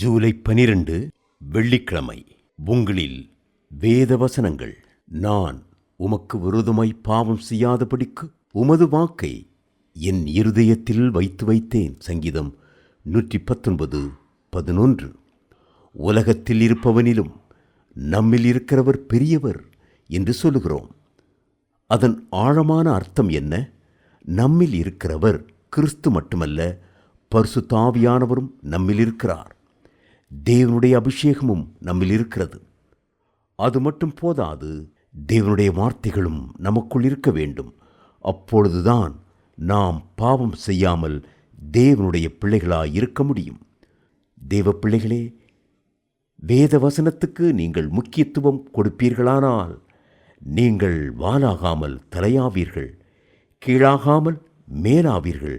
ஜூலை பனிரெண்டு வெள்ளிக்கிழமை உங்களில் வேத வசனங்கள் நான் உமக்கு விரோதமாய் பாவம் செய்யாதபடிக்கு உமது வாக்கை என் இருதயத்தில் வைத்து வைத்தேன். சங்கீதம் நூற்றி பத்தொன்பது பதினொன்று. உலகத்தில் இருப்பவனிலும் நம்மில் இருக்கிறவர் பெரியவர் என்று சொல்லுகிறோம். அதன் ஆழமான அர்த்தம் என்ன? நம்மில் இருக்கிறவர் கிறிஸ்து மட்டுமல்ல பர்சுதாவியானவரும் நம்மில் இருக்கிறார். தேவனுடைய அபிஷேகமும் நம்மில் இருக்கிறது. அது மட்டும் போதாது தேவனுடைய வார்த்தைகளும் நமக்குள் இருக்க வேண்டும். அப்பொழுதுதான் நாம் பாவம் செய்யாமல் தேவனுடைய பிள்ளைகளாய் இருக்க முடியும். தேவ பிள்ளைகளே வேத வசனத்துக்கு நீங்கள் முக்கியத்துவம் கொடுப்பீர்களானால் நீங்கள் வாலாகாமல் தலையாவீர்கள் கீழாகாமல் மேலாவீர்கள்.